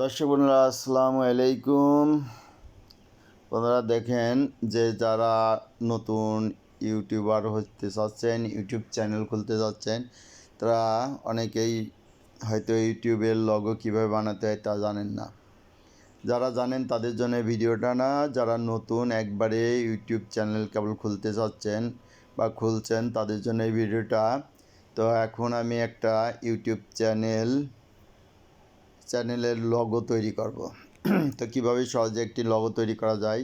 দর্শক বন্ধুরা, আসসালামু আলাইকুম। বন্ধুরা, দেখেন যে যারা নতুন ইউটিউবার হতে চাচ্ছেন ইউটিউব চ্যানেল খুলতে চাচ্ছেন তারা অনেকেই হয়তো ইউটিউবের লগো কীভাবে বানাতে হয় তা জানেন না। যারা জানেন তাদের জন্য ভিডিওটা না, যারা নতুন একবারে ইউটিউব চ্যানেল কেবল খুলতে চাচ্ছেন বা খুলছেন, তাদের জন্য এই ভিডিওটা। তো এখন আমি একটা ইউটিউব চ্যানেল চ্যানেলের লগো তৈরি করব। তো কীভাবে সহজে একটি লগো তৈরি করা যায়?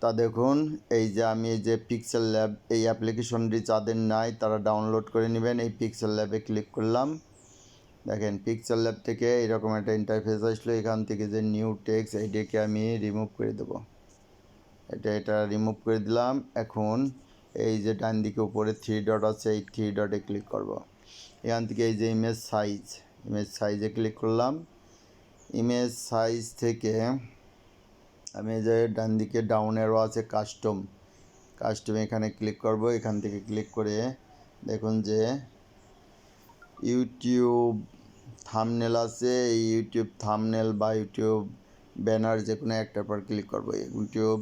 তা দেখুন, এই যে আমি এই যে পিক্সেল ল্যাব এই অ্যাপ্লিকেশনটি যাদের নাই, তারা ডাউনলোড করে নেবেন। এই পিক্সেল ল্যাবে ক্লিক করলাম। দেখেন পিক্সেল ল্যাব থেকে এরকম একটা ইন্টারফেস আসলো। এখান থেকে যে নিউ টেক্স এইটাকে আমি রিমুভ করে দেবো। এটা এটা রিমুভ করে দিলাম। এখন এই যে ডান দিকে উপরে থ্রি ডট আছে, এই থ্রি ডটে ক্লিক করব। এখান থেকে এই যে ইমেজ সাইজ ইমেজ সাইজে ক্লিক করলাম। ইমেজ সাইজ থেকে আমি যে ডান দিকে ডাউন এরও আছে কাস্টম কাস্টম এখানে ক্লিক করব। এখান থেকে ক্লিক করে দেখুন যে ইউটিউব থামনেল আছে। এই ইউটিউব থামনেল বা ইউটিউব ব্যানার যে কোনো একটার পর ক্লিক করব। ইউটিউব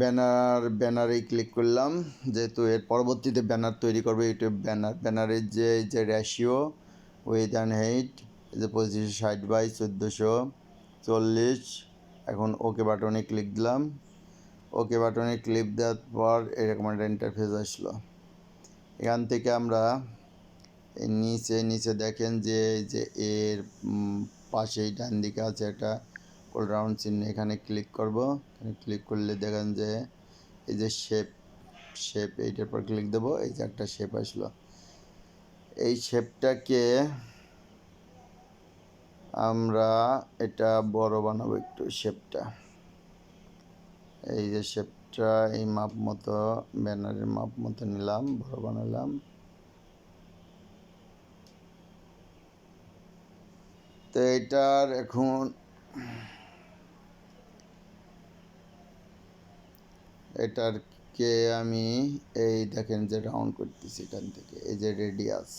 ব্যানার ব্যানারেই ক্লিক করলাম। যেহেতু এর পরবর্তীতে ব্যানার তৈরি করবে ইউটিউব ব্যানার ব্যানারের যে যে রেশিও উইথ অ্যান্ড হাইট যে পঁচিশশো ষাট বাই চোদ্দোশো চল্লিশ এখন ওকে বাটনে ক্লিক দিলাম। ওকে বাটনে ক্লিক দেওয়ার পর এরকম একটা ইন্টারফেস আসলো। এখান থেকে আমরা নিচে নিচে দেখেন যে যে এর পাশেই ডান দিকে আছে একটা গোল রাউন্ড চিহ্ন। এখানে ক্লিক করব। এখানে ক্লিক করলে দেখেন যে এই যে শেপ শেপ এইটার পর ক্লিক দেবো। এই যে একটা শেপ আসলো। এই শেপটাকে আমরা এটা বড় বানাবো একটু শেপটা। এই যে শেপটা এই মাপ মতো, ব্যানারের মাপ মতো নিলাম, বড় বানালাম। তো এটার এখন এটার কে আমি এই দেখেন যে রাউন্ড করতেছি এখান থেকে, এই যে রেডিয়াস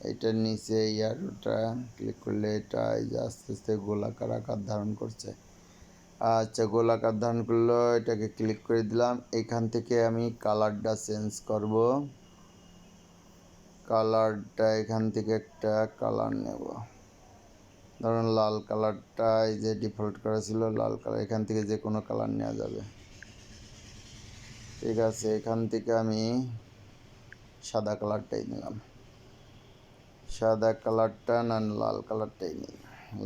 এটার নিচে ইয়ারটা ক্লিক করলে এটা এই যে আস্তে আস্তে গোলাকার আকার ধারণ করছে। আচ্ছা গোলাকার ধারণ করল, এটাকে ক্লিক করে দিলাম। এখান থেকে আমি কালারটা চেঞ্জ করব। কালারটা এখান থেকে একটা কালার নেব। ধরুন লাল কালারটা এই যে ডিফল্ট করা ছিল, লাল কালার এখান থেকে যে কোনো কালার নেওয়া যাবে। ঠিক আছে, এখান থেকে আমি সাদা কালারটাই নিলাম। সাদা কালারটা না লাল কালারটাই নিই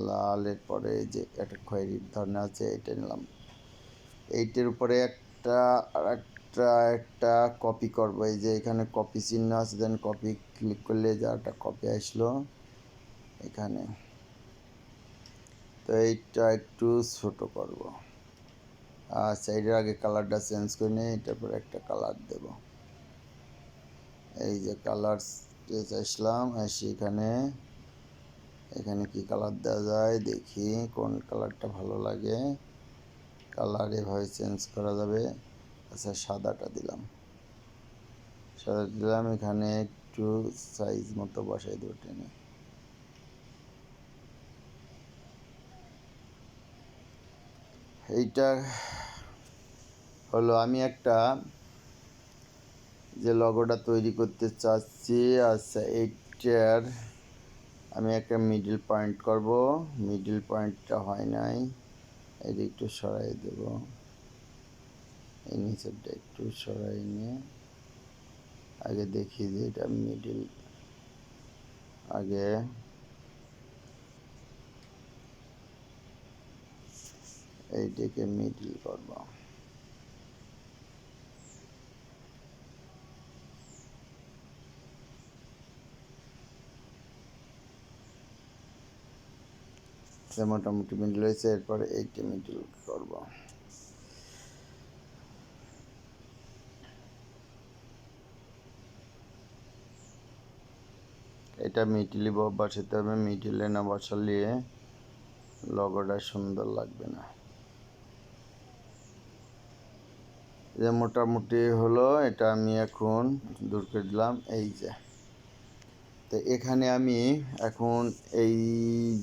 লালের পরে যে একটা খয়েরির ধরনের আছে এটা নিলাম। এইটার উপরে একটা আর একটা একটা কপি করব। এই যে এখানে কপি চিহ্ন আছে দেন কপি ক্লিক করলে যা একটা কপি আসলো এখানে। তো এইটা একটু ছোট করব। আর সাইডের আগে কালারটা চেঞ্জ করে নিই এটার পরে একটা কালার দেব। এই যে কালার আসলাম এসে এখানে। এখানে কি কালার দেওয়া যায়? দেখি কোন কালারটা ভালো লাগে। কালার এভাবে চেঞ্জ করা যাবে। আচ্ছা সাদাটা দিলাম। সাদা দিলাম, এখানে একটু সাইজ মতো বসাই দেবো টেনে। এইটা হলো আমি একটা যে লগোটা তৈরি করতে চাচ্ছি আচ্ছা এইটার আমি একটা মিডিল পয়েন্ট করব। মিডিল পয়েন্টটা হয় নাই। এটা একটু সরাই দেব। এই নিচেরটা একটু সরাই নিয়ে। আগে দেখি যে এটা মিডিল আগে এইটাকে মিডিল করব। মোটামুটি মিডল হয়েছে এরপরে এইটা মিডল করব। এটা মিডিলি বসাতে হবে মিডিলে না বসালে লগোটা সুন্দর লাগবে না। যে মোটামুটি হলো, এটা আমি এখন দূর করে দিলাম, এই যে। তো এখানে আমি এখন এই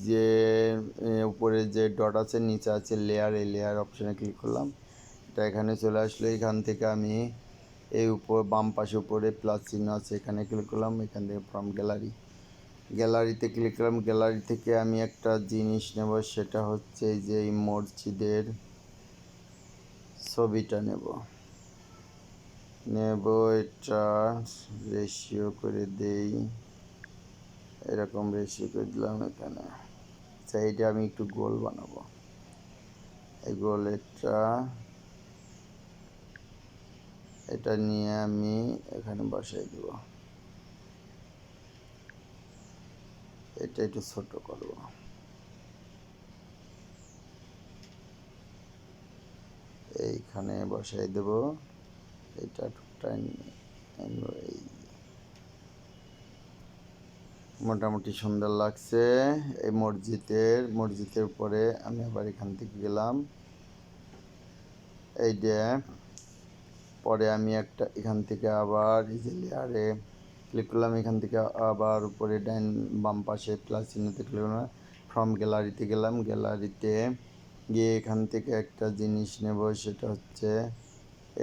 যে উপরে যে ডট আছে, নিচে আছে লেয়ার এই লেয়ার অপশানে ক্লিক করলাম। এটা এখানে চলে আসলো। এখান থেকে আমি এই উপর, বাম পাশে উপরে প্লাস চিহ্ন আছে, এখানে ক্লিক করলাম। এখান থেকে ফ্রম গ্যালারি গ্যালারিতে ক্লিক করলাম। গ্যালারি থেকে আমি একটা জিনিস নেব, সেটা হচ্ছে যে এই মসজিদের ছবিটা নেব। নেব, এটা রেশিও করে দেই। এরকম রেশিও করে দিলাম এখানে। সাইডে আমি একটু গোল বানাবো। এই গোল এটা নিয়ে আমি এখানে বসাই দেব। এটা একটু ছোট করব। এইখানে বসাই দেব। এটা টাইম এই। মোটামুটি সুন্দর লাগছে। এই মসজিদের মসজিদের উপরে আমি আবার এখান থেকে গেলাম। এই যে, পরে আমি একটা এখান থেকে আবার এই যে লেয়ারে ক্লিক করলাম। এখান থেকে আবার উপরে ডাইন বাম পাশে প্লাস চিহ্নতে ক্লিক করলাম। ফ্রম গ্যালারিতে গেলাম। গ্যালারিতে গিয়ে এখান থেকে একটা জিনিস নেব, সেটা হচ্ছে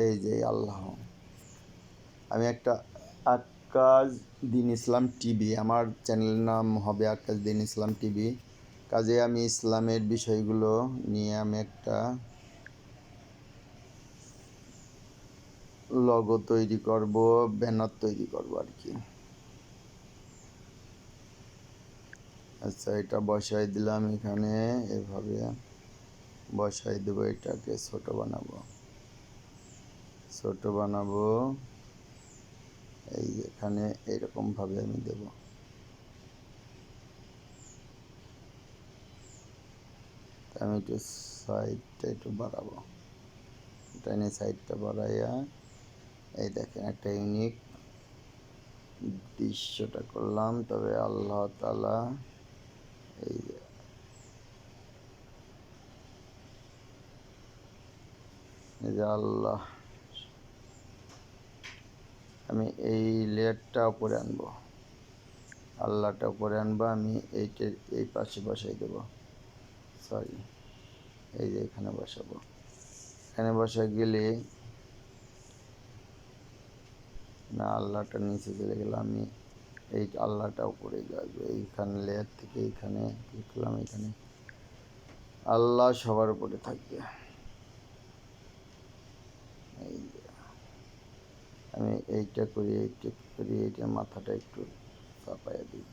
এই যে আল্লাহ। আমি একটা আকাশ দিন ইসলাম টিভি। আমার চ্যানেলের নাম হবে আকাশ দিন ইসলাম টিভি। কাজে আমি ইসলামের বিষয়গুলো নিয়ে আমি একটা লগো তৈরি করব ব্যানার তৈরি করব আর কি। আচ্ছা এটা বসাই দিলাম এখানে। এভাবে বসাই দেবো এটাকে, ছোট বানাবো। ছোট বানাবো। এই এখানে এরকম ভাবে আমি দেব। আমি একটু সাইডটা একটু বাড়াবো। টাইনে সাইডটা বাড়াইয়া, এই দেখেন একটা ইউনিক দৃশ্যটা করলাম। তবে আল্লাহ তালা এই যে আল্লাহ আমি এই লেয়ারটা উপরে আনব। আল্লাহটা উপরে আনব, আমি এইটা এই পাশে বসাই দেবো। সরি এই যে এখানে বসাবো। এখানে বসা গেলে না, আল্লাহটা নিচে চলে গেলে আমি এই আল্লাহটা উপরে যাবে এইখানে লেয়ার থেকে এইখানে করলাম এখানে আল্লাহ সবার উপরে থাকবে এই। আমি এইটা করি এইটা করি, এইটা মাথাটা একটু চাপাইয়া দিই।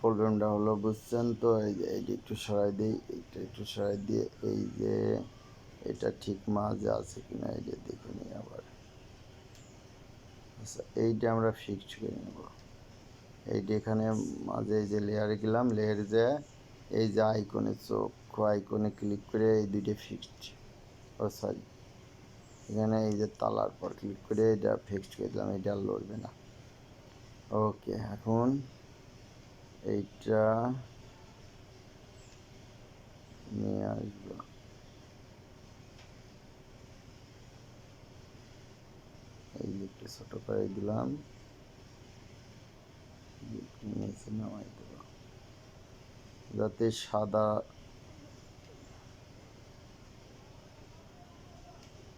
প্রবলেমটা হলো বুঝছেন তো, এই যে এইটা একটু সরাই দিই, এইটা একটু সরাই দিয়ে এই যে এটা ঠিক মাঝে আছে কিনা এই যে দেখুন আবার। আচ্ছা এইটা আমরা ফিক্সড করে নেব। এইটা এখানে মাঝে এই যে লেয়ারে গেলাম লেয়ারে যে এই যে আইকনে চোখ আইকনে ক্লিক করে এই দুইটা ফিক্সড ও সরি এখানে এই যে তালার পর ক্লিক করে এটা ফিক্সড করে দিলাম, এটা আর লড়বে না। ওকে এখন এইটা নিয়ে আসব। এই একটু ছোট করে দিলাম। যাতে সাদা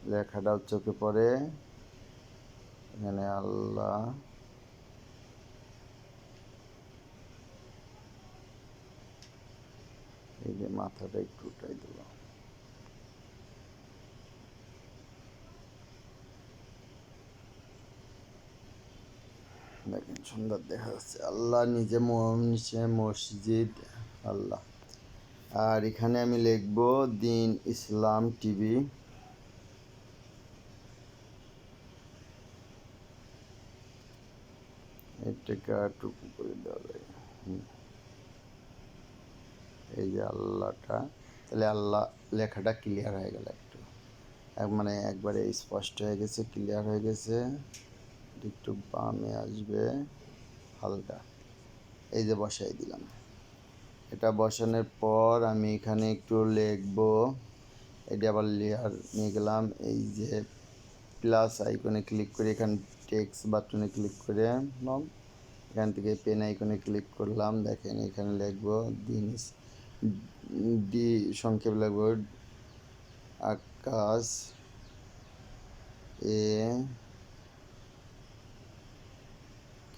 লেখাটাও চোখে পড়ে। এখানে আল্লাহ এই যে মাথাটা একটু উঠাই দেব দেখেন, সুন্দর দেখা যাচ্ছে আল্লাহ নিজে নিচে মসজিদ, আল্লাহ। আর এখানে আমি লিখব দিন ইসলাম টিভি। এটাকে টুকু করে দেওয়া এই যে আল্লাহটা, তাহলে আল্লাহ লেখাটা ক্লিয়ার হয়ে গেল একটু। এক- মানে একবারে স্পষ্ট হয়ে গেছে ক্লিয়ার হয়ে গেছে। একটু বামে আসবে, হালকা। এই যে বসাই দিলাম। এটা বসানোর পর আমি এখানে একটু লিখব। এটা আবার লেয়ার নিয়ে গেলাম। এই যে প্লাস আইকনে ক্লিক করে এখানে টেক্স বাটনে ক্লিক করে এখান থেকে পেন আইকনে ক্লিক করলাম। দেখেন এখানে লিখব দিন ডি সংক্ষেপ লিখব, আকাশ এ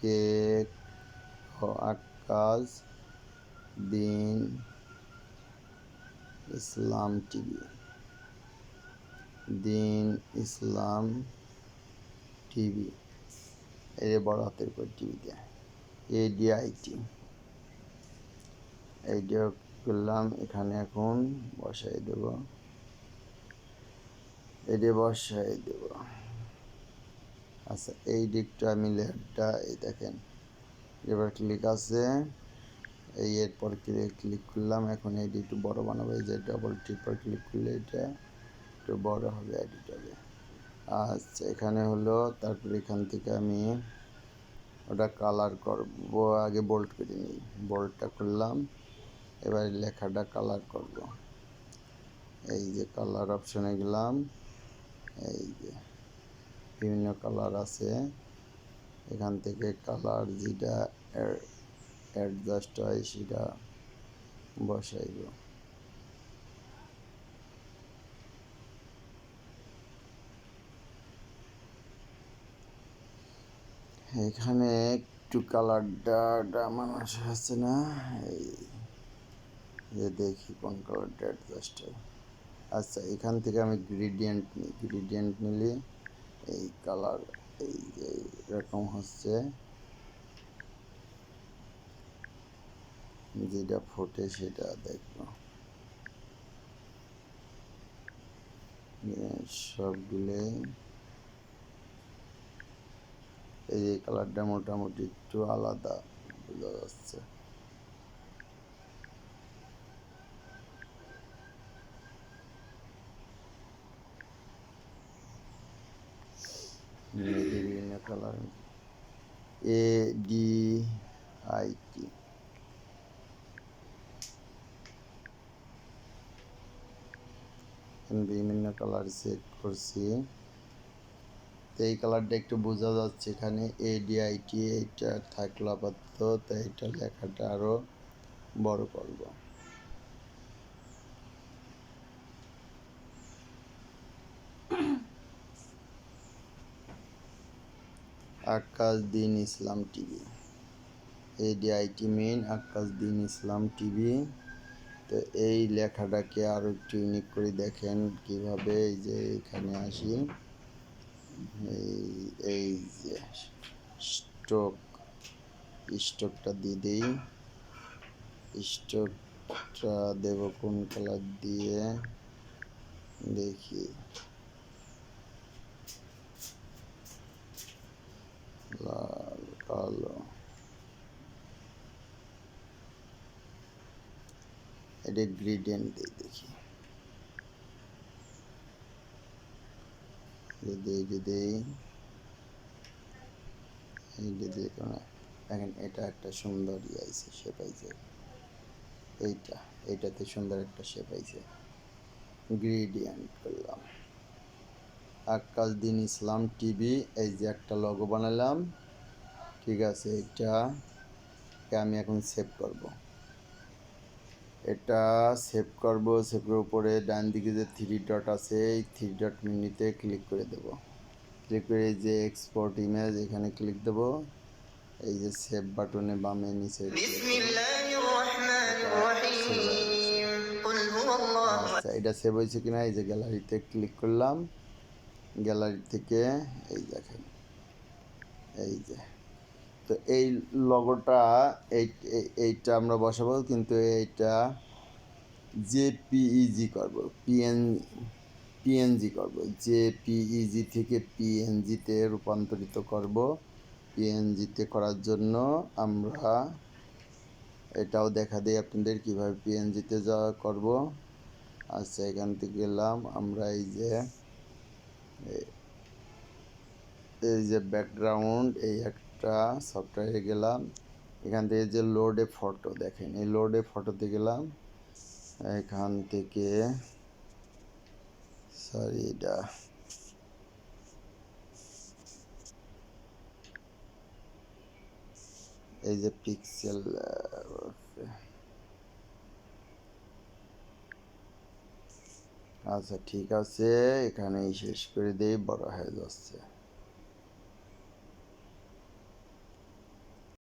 কে খ আকাশ দিন ইসলাম টিভি। দিন ইসলাম টিভি। এই বড় হাতের করে টিভি টিভিতে এডিআইটি এইটা করলাম, এখানে এখন বসাই দেব। এটি বসাই দেব। আচ্ছা এই দিকটা আমি লেয়ারটা এই দেখেন। এবার ক্লিক আছে। এই এরপর ক্লিক ক্লিক করলাম। এখন এটি একটু বড় বানাবো। এই যে ডবল টিপার ক্লিক করলে এটা একটু বড় হবে এডিট হবে আচ্ছা এখানে হলো, তারপর এখান থেকে আমি ওটা কালার করব, আগে বোল্ট করে নিই। বোল্টটা করলাম। এবার লেখাটা কালার করব। এই যে কালার অপশনে গেলাম। এই যে। বিভিন্ন কালার আছে। এখান থেকে কালার যেটা অ্যাডজাস্ট হয় সেটা বসাইব। এখানে একটু কালারটা মানুষ আছে না, এই যে দেখি কোন কালারটা অ্যাডজাস্ট হয়। আচ্ছা এখান থেকে আমি গ্রিডিয়েন্ট নিই গ্রিডিয়েন্ট নিলে এই কালার, এই যে এরকম হচ্ছে। যেটা ফোটে সেটা দেখব। সবগুলো। এই কালারটা মোটামুটি একটু আলাদা বোঝা যাচ্ছে। বিভিন্ন colour A D I T বিভিন্ন কালার সেট করছি। তো এই কালারটা একটু বোঝা যাচ্ছে এখানে এ এডিআইটি এইটা থাকল আপাতত তো এইটা লেখাটা আরও বড় করব। আকাশ দিন ইসলাম টিভি। এডিআইটি মেন আকাশ দিন ইসলাম টিভি। তো এই লেখাটাকে আরও একটু ইউনিক করে দেখেন কীভাবে এই যে এখানে আসি। এই এই যে স্ট্রোক স্ট্রোকটা দিয়ে দিই। স্ট্রোকটা দেব কোন কালার দিয়ে? দেখি। লাল কালো এটা গ্রেডিয়েন্ট দিয়ে দেখি যদি যদি এই যদি দেখেন এটা একটা সুন্দর ইয়ে আইছে শেপ এইটা এইটাতে সুন্দর একটা শেপ আইছে গ্রেডিয়েন্ট করলাম আকাশ দিন ইসলাম টিভি এই যে একটা লগো বানালাম। ঠিক আছে এটা আমি এখন সেভ করব? এটা সেভ করব সেভ করার উপরে ডান দিকে যে থ্রি ডট আছে এই থ্রি ডট মিনিতে ক্লিক করে দেব। ক্লিক করে যে এক্সপোর্ট ইমেজ এখানে ক্লিক দেব। এই যে সেভ বাটনে বামে নিচে আচ্ছা, এটা সেভ হয়েছে কিনা? এই যে গ্যালারিতে ক্লিক করলাম। গ্যালারি থেকে, এই দেখেন, এই যে, তো এই লগোটা এই, এই- এইটা আমরা বসাবো, কিন্তু এইটা জেপিইজি করব, পিএন, পিএনজি করব, জেপিইজি থেকে পিএনজিতে রূপান্তরিত করব, পিএনজিতে করার জন্য আমরা এটাও দেখা দিই আপনাদের কীভাবে পিএনজিতে যাওয়া করব। আচ্ছা এখান থেকে গেলাম, আমরা এই যে এই যে ব্যাকগ্রাউন্ড এই একটা সফটওয়্যারে গেলাম। এখান থেকে যে লোডে ফটো দেখেন, এই লোডে ফটোতে গেলাম। এখান থেকে সরি এটা। এই যে পিক্সেল আচ্ছা ঠিক আছে এখানেই শেষ করে দিই বড় হয়ে যাচ্ছে।